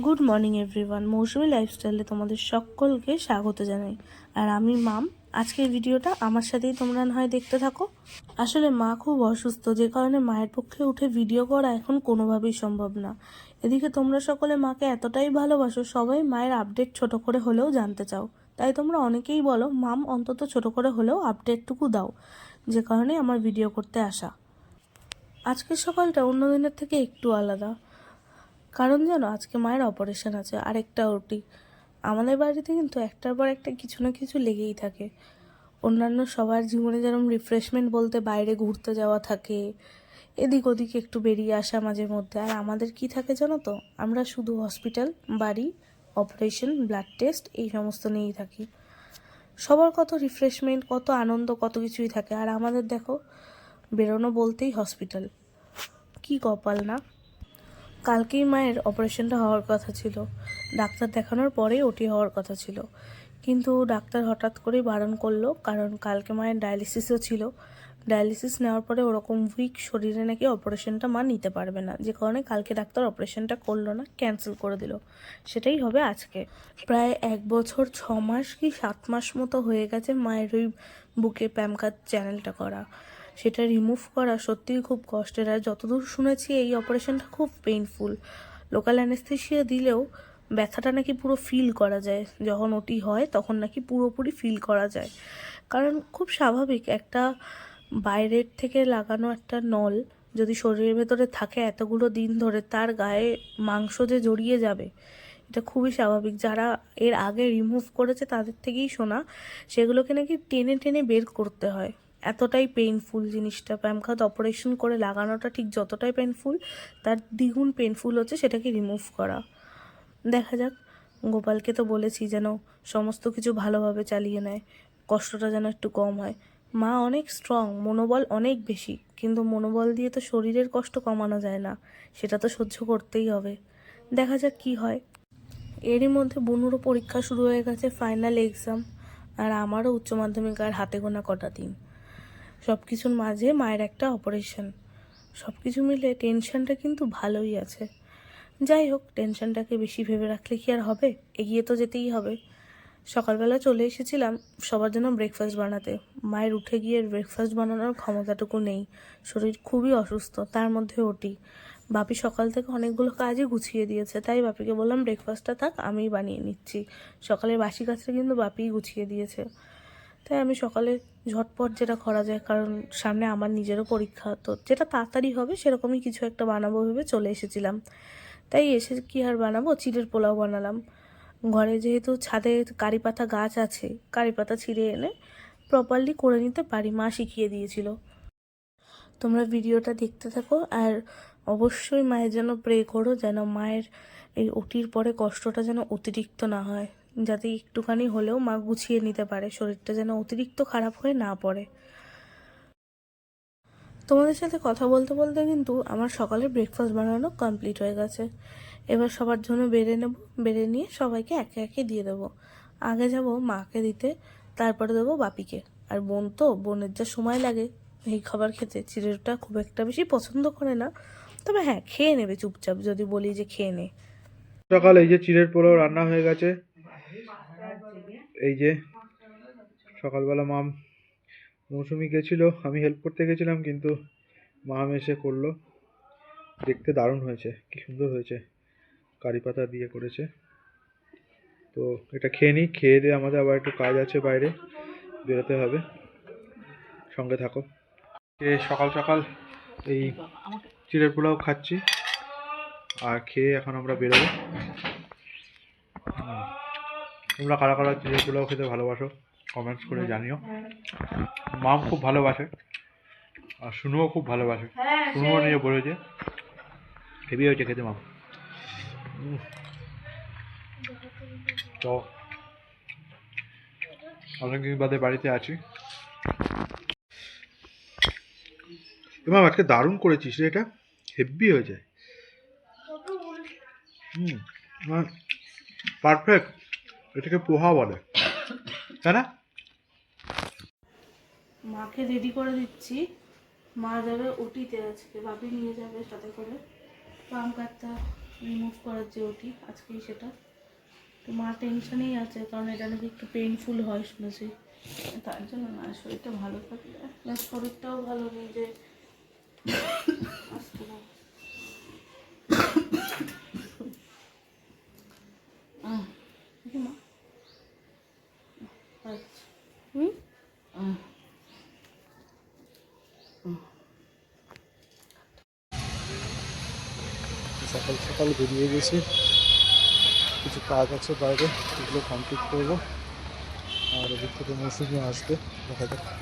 Good morning everyone মৌসুমি লাইফস্টাইলে তোমাদের সকলকে স্বাগত জানাই। আর আমি মাম। আজকের ভিডিওটা আমার সাথেই তোমরা না হয় দেখতে থাকো। আসলে মা খুব অসুস্থ, যে কারণে মায়ের পক্ষে উঠে ভিডিও করা এখন কোনোভাবেই সম্ভব না। এদিকে তোমরা সকলে মাকে এতটাই ভালোবাসো, সবাই মায়ের আপডেট ছোট করে হলেও জানতে চাও। তাই তোমরা অনেকেই বলো, মাম, অন্তত ছোট করে হলেও আপডেটটুকু দাও, যে কারণে আমার ভিডিও করতে আসা। আজকের সকালটা অন্য দিনের থেকে একটু আলাদা। কারণ জানো, আজকে মায়ের অপারেশন আছে, আরেকটা ওটি আমাদের বাড়িতে কিন্তু একটার পর একটা কিছু না কিছু লেগেই থাকে। অন্যান্য সবার জীবনে যেরকম রিফ্রেশমেন্ট বলতে বাইরে ঘুরতে যাওয়া থাকে, এদিক ওদিক একটু বেরিয়ে আসা মাঝে মধ্যে। আর আমাদের কি থাকে জানো তো, আমরা শুধু হসপিটাল বাড়ি অপারেশন ব্লাড টেস্ট এই সমস্ত নিয়েই থাকি। সবার কত রিফ্রেশমেন্ট কত আনন্দ, কত কিছুই থাকে। আর আমাদের দেখো, বেরোনো বলতেই হসপিটাল কি কপাল না? কালকেই মায়ের অপারেশনটা হওয়ার কথা ছিল। ডাক্তার দেখানোর পরেই ওটি হওয়ার কথা ছিল। কিন্তু ডাক্তার হঠাৎ করেই বারণ করল, কারণ কালকে মায়ের ডায়ালিসিসও ছিল। ডায়ালিসিস নেওয়ার পরে ওরকম উইক শরীরে নাকি অপারেশনটা মা নিতে পারবে না। যে কারণে কালকে ডাক্তার অপারেশনটা করল না, ক্যান্সেল করে দিল। সেটাই হবে আজকে। প্রায় এক বছর, ছ মাস কি সাত মাস মতো হয়ে গেছে মায়ের ওই বুকে প্যামকার চ্যানেলটা করা। সেটা রিমুভ করা সত্যিই খুব কষ্টের। আর যতদূর শুনেছি, এই অপারেশনটা খুব পেইনফুল লোকাল অ্যানেস্থেশিয়া দিলেও ব্যথাটা নাকি পুরো ফিল করা যায়। যখন ওটি হয়, তখন নাকি পুরোপুরি ফিল করা যায়। কারণ খুব স্বাভাবিক, একটা বাইরের থেকে লাগানো একটা নল যদি শরীরের ভেতরে থাকে এতগুলো দিন ধরে, তার গায়ে মাংস যে জড়িয়ে যাবে, এটা খুবই স্বাভাবিক। যারা এর আগে রিমুভ করেছে, তাদের থেকেই শোনা, সেগুলোকে নাকি টেনে টেনে বের করতে হয়। এতটাই পেইনফুল জিনিসটা প্যামখাত অপারেশন করে লাগানোটা ঠিক যতটাই পেইনফুল তার দ্বিগুণ পেইনফুল হচ্ছে সেটাকে রিমুভ করা। দেখা যাক, গোপালকে তো বলেছি যেন সমস্ত কিছু ভালোভাবে চালিয়ে নেয়, কষ্টটা যেন একটু কম হয়। মা অনেক স্ট্রং মনোবল অনেক বেশি, কিন্তু মনোবল দিয়ে তো শরীরের কষ্ট কমানো যায় না, সেটা তো সহ্য করতেই হবে। দেখা যাক কি হয়। এরই মধ্যে বুনুরও পরীক্ষা শুরু হয়ে গেছে ফাইনাল এক্সাম আর আমারও উচ্চ মাধ্যমিক আর হাতে গোনা কটা দিন। সব কিছুর মাঝে মায়ের একটা অপারেশন সব কিছু মিলে টেনশনটা কিন্তু ভালোই আছে। যাই হোক টেনশনটাকে বেশি ভেবে রাখলে কি আর হবে? এগিয়ে তো যেতেই হবে। সকালবেলা চলে এসেছিলাম সবার জন্য ব্রেকফাস্ট বানাতে। মায়ের উঠে গিয়ে ব্রেকফাস্ট বানানোর ক্ষমতাটুকু নেই। শরীর খুবই অসুস্থ, তার মধ্যে ওটি। বাপি সকাল থেকে অনেকগুলো কাজই গুছিয়ে দিয়েছে, তাই বাপিকে বললাম ব্রেকফাস্টটা থাক, আমিই বানিয়ে নিচ্ছি। সকালের বাসি কাজটা কিন্তু বাপিই গুছিয়ে দিয়েছে। তাই আমি সকালে ঝটপট যেটা করা যায়, কারণ সামনে আমার নিজেরও পরীক্ষা, তো যেটা তাড়াতাড়ি হবে সেরকমই কিছু একটা বানাবো ভেবে চলে এসেছিলাম। তাই এসে কি আর বানাবো? চিড়ের পোলাও বানালাম। ঘরে যেহেতু ছাদে কারি পাতা গাছ আছে কারি পাতা ছিঁড়ে এনে প্রপারলি করে নিতে পারি, মা শিখিয়ে দিয়েছিল। তোমরা ভিডিওটা দেখতে থাকো, আর অবশ্যই মায়ের যেন প্রে করো, যেন মায়ের এই ওটির পরে কষ্টটা যেন অতিরিক্ত না হয়। যাতে একটুখানি হলেও মা গুছিয়ে নিতে পারে। শরীরটা যেন অতিরিক্ত খারাপ হয়ে না পড়ে। তোমাদের সাথে কথা বলতে বলতে কিন্তু আমার সকালে ব্রেকফাস্ট বানানো কমপ্লিট হয়ে গেছে। এবার সবার জন্য বেড়ে নেব, বেড়ে নিয়ে সবাইকে একে একে দিয়ে দেবো। আগে যাব মাকে দিতে, তারপরে দেবো বাপিকে। আর বোন তো, বোনের যা সময় লাগে এই খাবার খেতে চিড়েরটা খুব একটা বেশি পছন্দ করে না। তবে হ্যাঁ খেয়ে নেবে চুপচাপ, যদি বলি যে খেয়ে নে। সকাল এই যে চিড়ের পোলাও রান্না হয়ে গেছে। এই যে সকালবেলা মাম মৌসুমি গেছিল আমি হেল্প করতে গেছিলাম কিন্তু মাম এসে করল। দেখতে দারুণ হয়েছে কি সুন্দর হয়েছে। কারি পাতা দিয়ে করেছে। তো এটা খেয়ে নিই খেয়ে দিয়ে আমাদের আবার একটু কাজ আছে বাইরে বেরোতে হবে। সঙ্গে থাকো। সকাল সকাল এই চিড়ের পোলাও খাচ্ছি। আর খেয়ে এখন আমরা বেরোবো। তোমরা কারা কারা চিড়ের পোলাও খেতে ভালোবাসো কমেন্টস করে জানিও। মাম খুব ভালোবাসে আর শুনুও খুব ভালোবাসে। শুনুও নিয়ে বলেছে হেভি হয়েছে খেতে মাম। তো অনেকদিন বাদে বাড়িতে আছি। এবার আজকে দারুণ করেছিস রে এটা। হেভি হয়েছে। হুম পারফেক্ট এটাকে পোহা বলে। তাই না? মাকে রেডি করে দিচ্ছি। মা যাবে ওটিতে আজকে বাপি নিয়ে যাবে সাথে করে। পাম কাটতে রিমুভ করার যে ওটি, আজকেই সেটা। তো মা টেনশনেই আছে, কারণ এটা নাকি একটু পেইনফুল হয় শুনেছি। তার জন্য না, শরীরটা ভালো থাকলে। শরীরটাও ভালো নেই যে আসতে না আহ, দেখি মা আচ্ছা হুম আহ সকাল সকাল বেরিয়ে গেছি। কিছু কাজ আছে বাইরে সেগুলো কমপ্লিট করব। আর ওদিক থেকে মৌসুমি আসবে, দেখা যাক।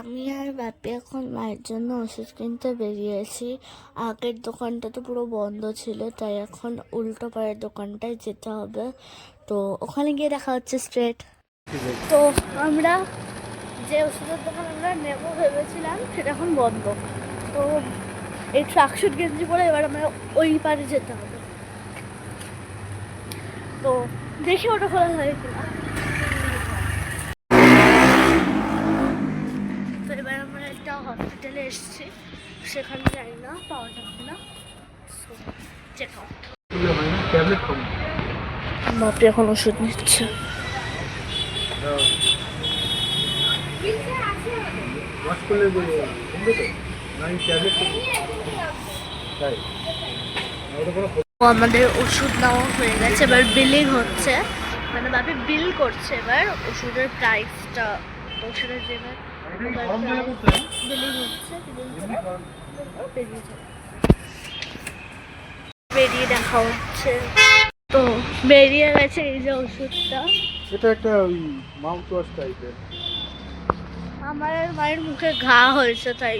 আমি আর বাপি এখন মায়ের জন্য ওষুধ কিনতে বেরিয়েছি। আগের দোকানটা তো পুরো বন্ধ ছিল, তাই এখন উল্টো পাড়ের দোকানটায় যেতে হবে। তো ওখানে গিয়ে দেখা হচ্ছে স্ট্রেট তো আমরা যে ওষুধের দোকান আমরা নেব ভেবেছিলাম, সেটা এখন বন্ধ। তো এই ট্রাকশুট গেঞ্জি পরে এবার আমরা ওই পারে যেতে হবে। তো দেখি ওটা খোলা হয় কিনা তো এবার আমরা একটা হসপিটালে এসেছি। সেখানে যাই না পাওয়া যাবে না চেক আউট এখন ওষুধ নিচ্ছে। আমাদের ওষুধ নেওয়া হয়ে গেছে। এবার বিলিং হচ্ছে। মানে বাপি বিল করছে এবার। ওষুধের প্রাইসটা তো সেটা বেরিয়ে দেখা হচ্ছে। তো বেরিয়ে গেছে এই যে ওষুধটা। এটা একটা ওই মাউথ ওয়াশ টাইপের আমার মায়ের মুখে ঘা হয়েছে তাই।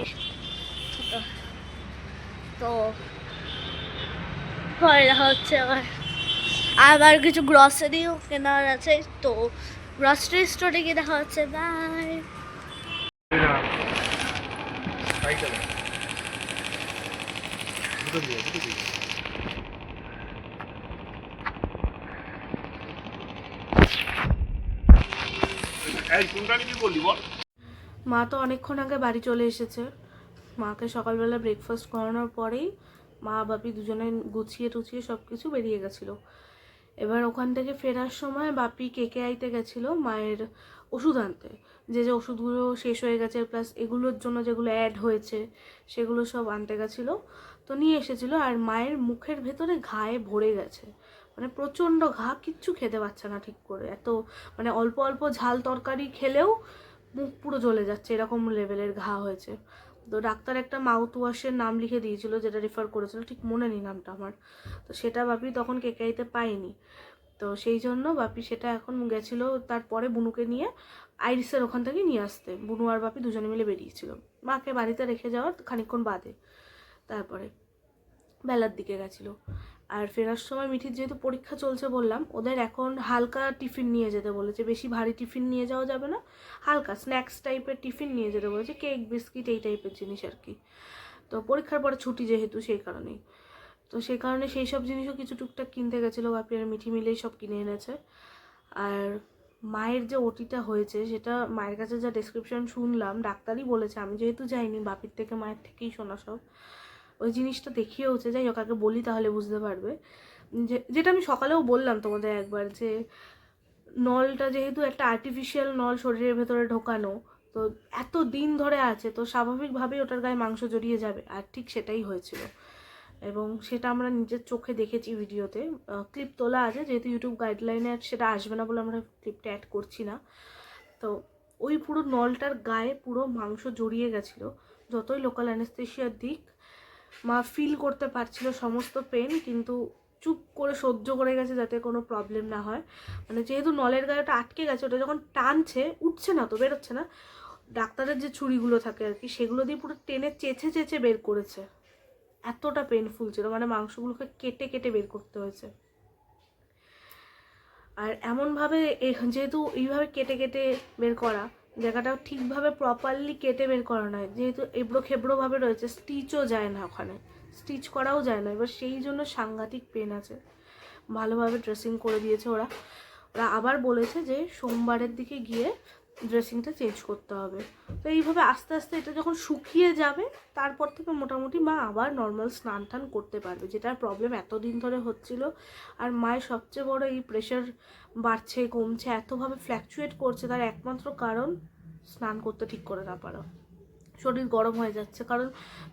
তো পরে দেখা হচ্ছে আবার। আবার কিছু গ্রসারিও কেনার আছে তো গ্রসারি স্টোরে গিয়ে দেখা হচ্ছে বাই মা তো অনেকক্ষণ আগে বাড়ি চলে এসেছে। মাকে সকালবেলা ব্রেকফাস্ট করানোর পরেই মা বাপি দুজনে গুছিয়ে টুছিয়ে সব কিছু বেরিয়ে গেছিল। এবার ওখান থেকে ফেরার সময় বাপি কেকে আইতে গেছিল মায়ের ওষুধ আনতে। যে যে ওষুধগুলো শেষ হয়ে গেছে প্লাস এগুলোর জন্য যেগুলো অ্যাড হয়েছে, সেগুলো সব আনতে গেছিল। তো নিয়ে এসেছিল আর মায়ের মুখের ভেতরে ঘায়ে ভরে গেছে। মানে প্রচণ্ড ঘা, কিচ্ছু খেতে পারছে না ঠিক করে। এত মানে অল্প অল্প ঝাল তরকারি খেলেও মুখ পুরো জ্বলে যাচ্ছে, এরকম লেভেলের ঘা হয়েছে। তো ডাক্তার একটা মাউথ ওয়াশের নাম লিখে দিয়েছিল, যেটা রেফার করেছিল, ঠিক মনে নেই নামটা আমার। তো সেটা বাপি তখন কেকাইতে পাইনি তো সেই জন্য বাপি সেটা এখন গেছিল তারপরে বুনুকে নিয়ে আইরিসের ওখান থেকে নিয়ে আসতে। বুনু আর বাপি দুজনে মিলে বেরিয়েছিল। মাকে বাড়িতে রেখে যাওয়ার খানিক্ষণ বাদে তারপরে বেলার দিকে গেছিল। আর ফেরার সময় মিঠির যেহেতু পরীক্ষা চলছে বললাম, ওদের এখন হালকা টিফিন নিয়ে যেতে বলেছে। বেশি ভারী টিফিন নিয়ে যাওয়া যাবে না, হালকা স্ন্যাক্স টাইপের টিফিন নিয়ে যেতে বলেছে কেক বিস্কিট এই টাইপের জিনিস আর কি। তো পরীক্ষার পরে ছুটি যেহেতু সেই কারণেই। তো সেই কারণে সেই সব জিনিসও কিছু টুকটাক কিনতে গেছিল, বাপি আর মিঠি মিলেই সব কিনে এনেছে। আর মায়ের যে ওটিটা হয়েছে, সেটা মায়ের কাছে যা ডেসক্রিপশন শুনলাম, ডাক্তারই বলেছে, আমি যেহেতু যাইনি, বাপির থেকে মায়ের থেকেই শোনা সব। ওই জিনিসটা দেখিয়েওছে যাই হোক, আগে বলি তাহলে বুঝতে পারবে। যে, যেটা আমি সকালেও বললাম তোমাদের একবার যে, নলটা যেহেতু একটা আর্টিফিশিয়াল নল শরীরের ভেতরে ঢোকানো, তো এত দিন ধরে আছে, তো স্বাভাবিকভাবেই ওটার গায়ে মাংস জড়িয়ে যাবে। আর ঠিক সেটাই হয়েছিল। এবং সেটা আমরা নিজের চোখে দেখেছি ভিডিওতে। ক্লিপ তোলা আছে, যেহেতু ইউটিউব গাইডলাইনে সেটা আসবে না বলে আমরা ক্লিপটা অ্যাড করছি না। তো ওই পুরো নলটার গায়ে পুরো মাংস জড়িয়ে গেছিল। যতই লোকাল অ্যানেস্থেশিয়ার দিক মা ফিল করতে পারছিল সমস্ত পেন কিন্তু চুপ করে সহ্য করে গেছে যাতে কোনো প্রবলেম না হয়। মানে যেহেতু নলের গায়ে ওটা আটকে গেছে, ওটা যখন টানছে, উঠছে না তো, বেরোচ্ছে না, ডাক্তারের যে ছুরিগুলো থাকে আর কি, সেগুলো দিয়ে পুরো টেনে চেঁচে চেঁচে বের করেছে। এতটা পেনফুল ছিল মানে মাংসগুলোকে কেটে কেটে বের করতে হয়েছে। আর এমনভাবে যেহেতু এইভাবে কেটে কেটে বের করা জায়গাটা ঠিকভাবে প্রপারলি কেটে বের করা নয়। যেহেতু এবড়ো খেবড়োভাবে রয়েছে স্টিচও যায় না ওখানে। স্টিচ করাও যায় না। এবার সেই জন্য সাংঘাতিক পেন আছে। ভালোভাবে ড্রেসিং করে দিয়েছে ওরা। ওরা আবার বলেছে যে, সোমবারের দিকে গিয়ে ড্রেসিংটা চেঞ্জ করতে হবে। তো এইভাবে আস্তে আস্তে এটা যখন শুকিয়ে যাবে, তারপর থেকে মোটামুটি মা আবার নর্মাল স্নান টান করতে পারবে যেটার প্রবলেম এতদিন ধরে হচ্ছিল। আর মায়ের সবচেয়ে বড় এই প্রেশার বাড়ছে, কমছে, এতভাবে ফ্ল্যাকচুয়েট করছে, তার একমাত্র কারণ স্নান করতে ঠিক করে না পারা। শরীর গরম হয়ে যাচ্ছে, কারণ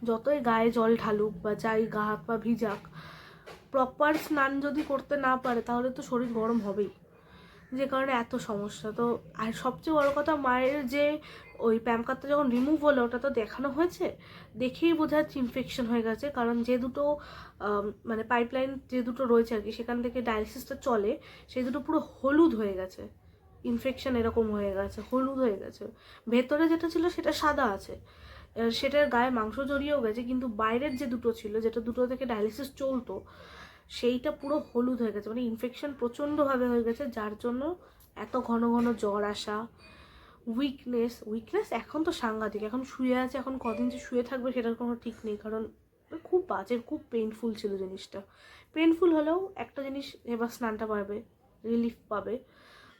যতই গায়ে জল ঢালুক বা যাই গা হাত পা ভিজাক প্রপার স্নান যদি করতে না পারে, তাহলে তো শরীর গরম হবেই। যে কারণে এত সমস্যা। তো আর সবচেয়ে বড় কথা মায়ের যে ওই প্যামকারটা যখন রিমুভ হলো, ওটা তো দেখানো হয়েছে? দেখেই বোঝা যাচ্ছে ইনফেকশন হয়ে গেছে। কারণ যে দুটো মানে পাইপলাইন যে দুটো রয়েছে আর কি, সেখান থেকে ডায়ালিসিসটা চলে, সেই দুটো পুরো হলুদ হয়ে গেছে। ইনফেকশন এরকম হয়ে গেছে, হলুদ হয়ে গেছে। ভেতরে যেটা ছিল সেটা সাদা আছে। সেটার গায়ে মাংস জড়িয়েও গেছে, কিন্তু বাইরের যে দুটো ছিল, যেটা দুটো থেকে ডায়ালিসিস চলতো সেইটা পুরো হলুদ হয়ে গেছে মানে ইনফেকশন প্রচণ্ডভাবে হয়ে গেছে, যার জন্য এত ঘন ঘন জ্বর আসা উইকনেস উইকনেস এখন তো সাংঘাতিক, এখন শুয়ে আছে, এখন কদিন যে শুয়ে থাকবে সেটার কোনো ঠিক নেই, কারণ খুব বাজে, খুব পেইনফুল ছিল জিনিসটা। পেইনফুল হলেও একটা জিনিস এবার স্নানটা পাবে রিলিফ পাবে।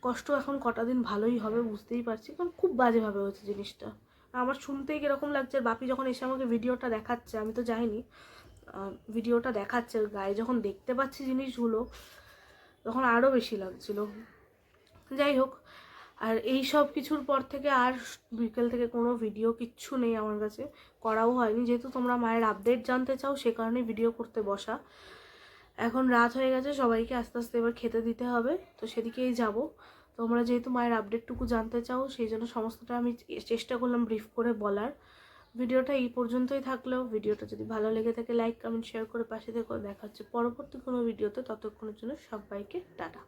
কষ্ট এখন কটা দিন ভালোই হবে, বুঝতেই পারছি, কারণ খুব বাজেভাবে হয়েছে জিনিসটা। আমার শুনতেই কীরকম লাগছে বাপি যখন এসে আমাকে ভিডিওটা দেখাচ্ছে, আমি তো যাইনি ভিডিওটা দেখাচ্ছে গায়ে যখন দেখতে পাচ্ছি জিনিসগুলো, তখন আরও বেশি লাগছিল। যাই হোক, আর এই সব কিছুর পর থেকে আর বিকেল থেকে কোনো ভিডিও কিচ্ছু নেই আমার কাছে, করাও হয়নি। যেহেতু তোমরা মায়ের আপডেট জানতে চাও, সে কারণে ভিডিও করতে বসা। এখন রাত হয়ে গেছে, সবাইকে আস্তে আস্তে এবার খেতে দিতে হবে, তো সেদিকেই যাব। তোমরা যেহেতু মায়ের আপডেটটুকু জানতে চাও, সেই জন্য সমস্তটা আমি চেষ্টা করলাম ব্রিফ করে বলার। ভিডিওটা এই পর্যন্তই থাকল। ভিডিওটা যদি ভালো লেগে থাকে লাইক কমেন্ট শেয়ার করে পাশে থেকে দেখা হচ্ছে পরবর্তী কোনো ভিডিওতে। ততক্ষণের জন্য সবাইকে টাটা।